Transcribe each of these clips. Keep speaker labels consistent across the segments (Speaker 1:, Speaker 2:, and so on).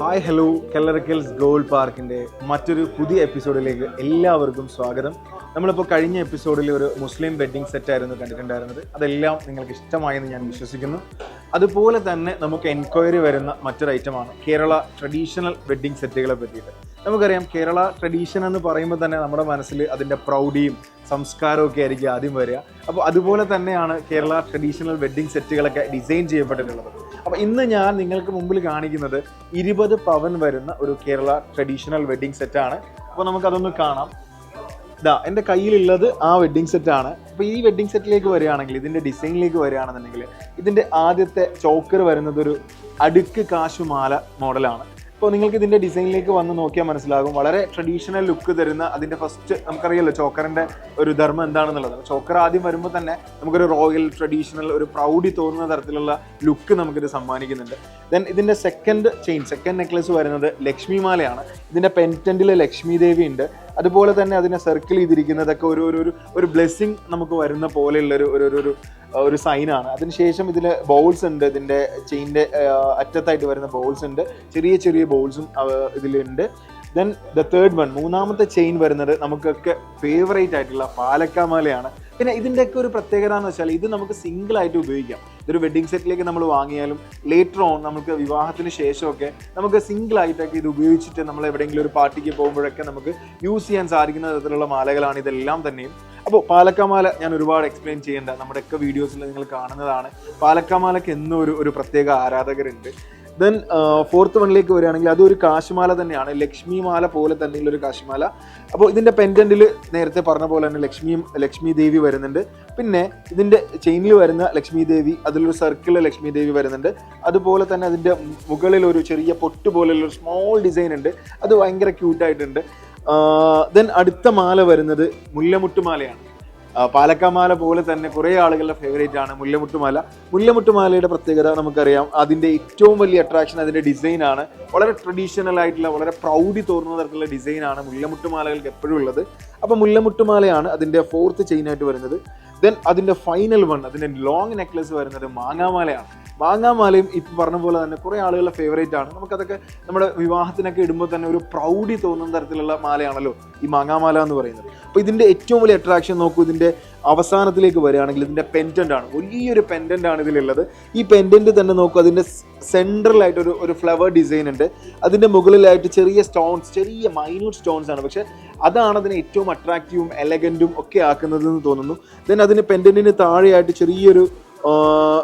Speaker 1: Hi hello. Kallarakkal's gold പാർക്കിന്റെ മറ്റൊരു പുതിയ എപ്പിസോഡിലേക്ക് എല്ലാവർക്കും സ്വാഗതം. നമ്മളിപ്പോൾ കഴിഞ്ഞ എപ്പിസോഡിൽ ഒരു മുസ്ലിം വെഡ്ഡിംഗ് സെറ്റായിരുന്നു കണ്ടിട്ടുണ്ടായിരുന്നത്. അതെല്ലാം നിങ്ങൾക്ക് ഇഷ്ടമായെന്ന് ഞാൻ വിശ്വസിക്കുന്നു. അതുപോലെ തന്നെ നമുക്ക് എൻക്വയറി വരുന്ന മറ്റൊരു ഐറ്റമാണ് കേരള ട്രഡീഷണൽ വെഡ്ഡിംഗ് സെറ്റുകളെ പറ്റിയിട്ട്. നമുക്കറിയാം കേരള ട്രഡീഷൻ എന്ന് പറയുമ്പോൾ തന്നെ നമ്മുടെ മനസ്സിൽ അതിന്റെ പ്രൗഢിയും സംസ്കാരവും ഒക്കെ ആയിരിക്കും ആദ്യം വരിക. അപ്പോൾ അതുപോലെ തന്നെയാണ് കേരള ട്രഡീഷണൽ വെഡ്ഡിംഗ് സെറ്റുകളൊക്കെ ഡിസൈൻ ചെയ്യപ്പെട്ടിട്ടുള്ളത്. അപ്പോൾ ഇന്ന് ഞാൻ നിങ്ങൾക്ക് മുമ്പിൽ കാണിക്കുന്നത് ഇരുപത് പവൻ വരുന്ന ഒരു കേരള ട്രഡീഷണൽ വെഡ്ഡിംഗ് സെറ്റാണ് അപ്പോൾ നമുക്കതൊന്ന് കാണാം. ഇതാ എന്റെ കയ്യിലുള്ളത് ആ വെഡ്ഡിംഗ് സെറ്റാണ് അപ്പോൾ ഈ വെഡ്ഡിംഗ് സെറ്റിലേക്ക് വരികയാണെങ്കിൽ ഇതിന്റെ ഡിസൈനിലേക്ക് വരികയാണെന്നുണ്ടെങ്കിൽ ഇതിന്റെ ആദ്യത്തെ ചോക്കർ വരുന്നത് ഒരു അടുക്ക് കാശുമാല മോഡലാണ് ഇപ്പോൾ നിങ്ങൾക്ക് ഇതിന്റെ ഡിസൈനിലേക്ക് വന്ന് നോക്കിയാൽ മനസ്സിലാകും. വളരെ ട്രഡീഷണൽ ലുക്ക് തരുന്ന അതിന്റെ ഫസ്റ്റ് നമുക്കറിയാലോ ചോക്കറിന്റെ ഒരു ധർമ്മം എന്താണെന്നുള്ളത്. ചോക്കർ ആദ്യം വരുമ്പോൾ തന്നെ നമുക്കൊരു റോയൽ ട്രഡീഷണൽ ഒരു പ്രൗഡി തോന്നുന്ന തരത്തിലുള്ള ലുക്ക് നമുക്കിത് സമ്മാനിക്കുന്നുണ്ട്. ദെൻ ഇതിന്റെ സെക്കൻഡ് ചെയിൻ സെക്കൻഡ് നെക്ലസ് വരുന്നത് ലക്ഷ്മി മാലയാണ്. ഇതിന്റെ പെന്റന്റിൽ ലക്ഷ്മി ദേവി ഉണ്ട്. അതുപോലെ തന്നെ അതിനെ സർക്കിൾ ചെയ്തിരിക്കുന്നതൊക്കെ ഒരു ഒരു ഒരു ബ്ലെസ്സിങ് നമുക്ക് വരുന്ന പോലെയുള്ള ഒരു ഒരു ഒരു- ഒരു ഒരു സൈനാണ് അതിനുശേഷം ഇതിൽ ബൗൾസ് ഉണ്ട്. ഇതിന്റെ ചെയിന്റെ അറ്റത്തായിട്ട് വരുന്ന ബൗൾസ് ഉണ്ട്. ചെറിയ ചെറിയ ബൗൾസും ഇതിലുണ്ട്. ദെൻ ദ തേർഡ് വൺ മൂന്നാമത്തെ ചെയിൻ വരുന്നത് നമുക്കൊക്കെ ഫേവറേറ്റ് ആയിട്ടുള്ള പാലക്കാമാലയാണ്. പിന്നെ ഇതിന്റെയൊക്കെ ഒരു പ്രത്യേകത എന്ന് വെച്ചാൽ ഇത് നമുക്ക് സിംഗിൾ ആയിട്ട് ഉപയോഗിക്കാം. ഇതൊരു വെഡ്ഡിംഗ് സെറ്റിലേക്ക് നമ്മൾ വാങ്ങിയാലും ലേറ്റർ ഓൺ നമുക്ക് വിവാഹത്തിന് ശേഷമൊക്കെ നമുക്ക് സിംഗിൾ ആയിട്ടൊക്കെ ഇത് ഉപയോഗിച്ചിട്ട് നമ്മൾ എവിടെയെങ്കിലും ഒരു പാർട്ടിക്ക് പോകുമ്പോഴൊക്കെ നമുക്ക് യൂസ് ചെയ്യാൻ സാധിക്കുന്ന തരത്തിലുള്ള മാലകളാണ് ഇതെല്ലാം തന്നെയും. അപ്പോൾ പാലക്കാമാല ഞാൻ ഒരുപാട് എക്സ്പ്ലെയിൻ ചെയ്യേണ്ട. നമ്മുടെയൊക്കെ വീഡിയോസിൽ നിങ്ങൾ കാണുന്നതാണ്. പാലക്കാമാലയ്ക്ക് എന്നും ഒരു ഒരു പ്രത്യേക ആരാധകരുണ്ട്. ദെൻ ഫോർത്ത് വണ്ണിലേക്ക് വരികയാണെങ്കിൽ അതൊരു കാശുമാല തന്നെയാണ്. ലക്ഷ്മി മാല പോലെ തന്നെയുള്ള ഒരു കാശുമാല. അപ്പോൾ ഇതിന്റെ പെൻഡന്റിൽ നേരത്തെ പറഞ്ഞ പോലെ തന്നെ ലക്ഷ്മിയും ലക്ഷ്മി ദേവി വരുന്നുണ്ട്. പിന്നെ ഇതിന്റെ ചെയിനിൽ വരുന്ന ലക്ഷ്മി ദേവി അതിലൊരു സർക്കിളിൽ ലക്ഷ്മി ദേവി വരുന്നുണ്ട്. അതുപോലെ തന്നെ അതിന്റെ മുകളിൽ ഒരു ചെറിയ പൊട്ട് പോലെയുള്ള ഒരു സ്മോൾ ഡിസൈൻ ഉണ്ട്. അത് ഭയങ്കര ക്യൂട്ടായിട്ടുണ്ട് ദെൻ അടുത്ത മാല വരുന്നത് മുല്ലമുട്ടുമാലയാണ്. ആ, പാലക്കാമാല പോലെ തന്നെ കുറേ ആളുകളുടെ ഫേവറേറ്റ് ആണ് മുല്ലമുട്ടുമാല. മുല്ലമുട്ടുമാലയുടെ പ്രത്യേകത നമുക്കറിയാം. അതിന്റെ ഏറ്റവും വലിയ അട്രാക്ഷൻ അതിന്റെ ഡിസൈൻ ആണ്. വളരെ ട്രഡീഷണൽ ആയിട്ടുള്ള വളരെ പ്രൗഡി തോന്നുന്ന തരത്തിലുള്ള ഡിസൈൻ ആണ് മുല്ലമുട്ടുമാലകൾക്ക് എപ്പോഴും ഉള്ളത്. അപ്പോൾ മുല്ലമുട്ടുമാലയാണ് അതിന്റെ ഫോർത്ത് ചെയിനായിട്ട് വരുന്നത്. ദെൻ അതിന്റെ ഫൈനൽ വൺ അതിന്റെ ലോങ് നെക്ലസ് വരുന്നത് മാങ്ങാമാലയാണ്. മാങ്ങാമാലയും ഇപ്പം പറഞ്ഞ പോലെ തന്നെ കുറേ ആളുകളുടെ ഫേവറേറ്റ് ആണ്. നമുക്കതൊക്കെ നമ്മുടെ വിവാഹത്തിനൊക്കെ ഇടുമ്പോൾ തന്നെ ഒരു പ്രൗഡി തോന്നുന്ന തരത്തിലുള്ള മാലയാണല്ലോ ഈ മാങ്ങാമാല എന്ന് പറയുന്നത്. അപ്പോൾ ഇതിന്റെ ഏറ്റവും വലിയ അട്രാക്ഷൻ നോക്കൂ ഇതിന്റെ അവസാനത്തിലേക്ക് വരികയാണെങ്കിൽ ഇതിന്റെ പെൻഡന്റ് ആണ്. വലിയൊരു പെൻഡന്റ് ആണ് ഇതിലുള്ളത്. ഈ പെൻഡന്റ് തന്നെ നോക്കൂ അതിന്റെ സെൻട്രലായിട്ട് ഒരു ഒരു ഫ്ലവർ ഡിസൈൻ ഉണ്ട്. അതിന്റെ മുകളിലായിട്ട് ചെറിയ സ്റ്റോൺസ് ചെറിയ മൈന്യൂട്ട് സ്റ്റോൺസ് ആണ്. പക്ഷേ അതാണ് അതിനെ ഏറ്റവും അട്രാക്റ്റീവും എലഗന്റും ഒക്കെ ആക്കുന്നതെന്ന് തോന്നുന്നു. ദെൻ അതിന് പെൻഡന്റിന് താഴെയായിട്ട് ചെറിയൊരു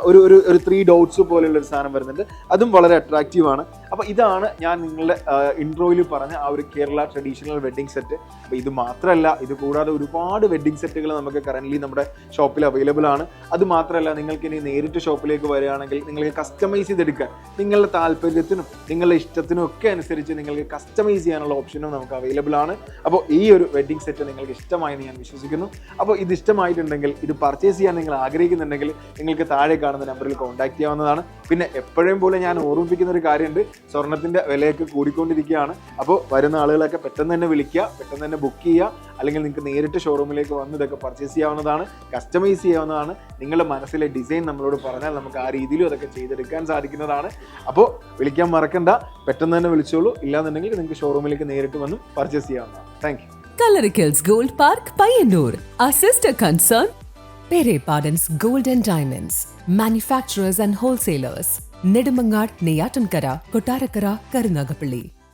Speaker 1: ഒരു ഒരു ത്രീ ഡോട്ട്സ് പോലെയുള്ള ഒരു സാധനം വരുന്നുണ്ട്. അതും വളരെ അട്രാക്റ്റീവ് ആണ്. അപ്പോൾ ഇതാണ് ഞാൻ നിങ്ങളുടെ ഇൻട്രോയിൽ പറഞ്ഞ ആ ഒരു കേരള ട്രഡീഷണൽ വെഡ്ഡിംഗ് സെറ്റ് അപ്പോൾ ഇത് മാത്രമല്ല ഇത് കൂടാതെ ഒരുപാട് വെഡ്ഡിംഗ് സെറ്റുകൾ നമുക്ക് കറന്റ്ലി നമ്മുടെ ഷോപ്പിൽ അവൈലബിൾ ആണ്. അത് മാത്രമല്ല നിങ്ങൾക്ക് ഇനി നേരിട്ട് ഷോപ്പിലേക്ക് വരികയാണെങ്കിൽ നിങ്ങൾക്ക് കസ്റ്റമൈസ് ചെയ്തെടുക്കാൻ നിങ്ങളുടെ താല്പര്യത്തിനും നിങ്ങളുടെ ഇഷ്ടത്തിനും ഒക്കെ അനുസരിച്ച് നിങ്ങൾക്ക് കസ്റ്റമൈസ് ചെയ്യാനുള്ള ഓപ്ഷനും നമുക്ക് അവൈലബിൾ ആണ്. അപ്പോൾ ഈ ഒരു വെഡ്ഡിംഗ് സെറ്റ് നിങ്ങൾക്ക് ഇഷ്ടമായെന്ന് ഞാൻ വിശ്വസിക്കുന്നു. അപ്പോൾ ഇത് ഇഷ്ടമായിട്ടുണ്ടെങ്കിൽ ഇത് പർച്ചേസ് ചെയ്യാൻ നിങ്ങൾ ആഗ്രഹിക്കുന്നുണ്ടെങ്കിൽ നിങ്ങൾക്ക് താഴെ കാണുന്ന നമ്പറിൽ കോൺടാക്ട് ചെയ്യാവുന്നതാണ്. പിന്നെ എപ്പോഴും പോലെ ഞാൻ ഓർമ്മിപ്പിക്കുന്ന ഒരു കാര്യമുണ്ട്. സ്വർണത്തിന്റെ വിലയൊക്കെ കൂടിക്കൊണ്ടിരിക്കുകയാണ്. അപ്പോൾ വരുന്ന ആളുകളൊക്കെ പെട്ടെന്ന് തന്നെ വിളിക്കുക പെട്ടെന്ന് തന്നെ ബുക്ക് ചെയ്യുക അല്ലെങ്കിൽ നിങ്ങൾക്ക് നേരിട്ട് ഷോറൂമിലേക്ക് വന്ന് ഇതൊക്കെ പർച്ചേസ് ചെയ്യാവുന്നതാണ് കസ്റ്റമൈസ് ചെയ്യാവുന്നതാണ്. നിങ്ങളുടെ മനസ്സിലെ ഡിസൈൻ നമ്മളോട് പറഞ്ഞാൽ നമുക്ക് ആ രീതിയിലും അതൊക്കെ ചെയ്തെടുക്കാൻ സാധിക്കുന്നതാണ്. അപ്പോൾ വിളിക്കാൻ മറക്കണ്ട പെട്ടെന്ന് തന്നെ വിളിച്ചോളൂ. ഇല്ലാന്നുണ്ടെങ്കിൽ നിങ്ങൾക്ക് ഷോറൂമിലേക്ക് നേരിട്ട് വന്ന് പർച്ചേസ് ചെയ്യാവുന്നതാണ്. Thank you
Speaker 2: Coloricals gold park Payyanur. അസിസ്റ്റർ concern Pere Pardon's Gold and Diamonds. Manufacturers and wholesalers. Nedumangad, Neyatankara, Kotarakara, Karunagapalli.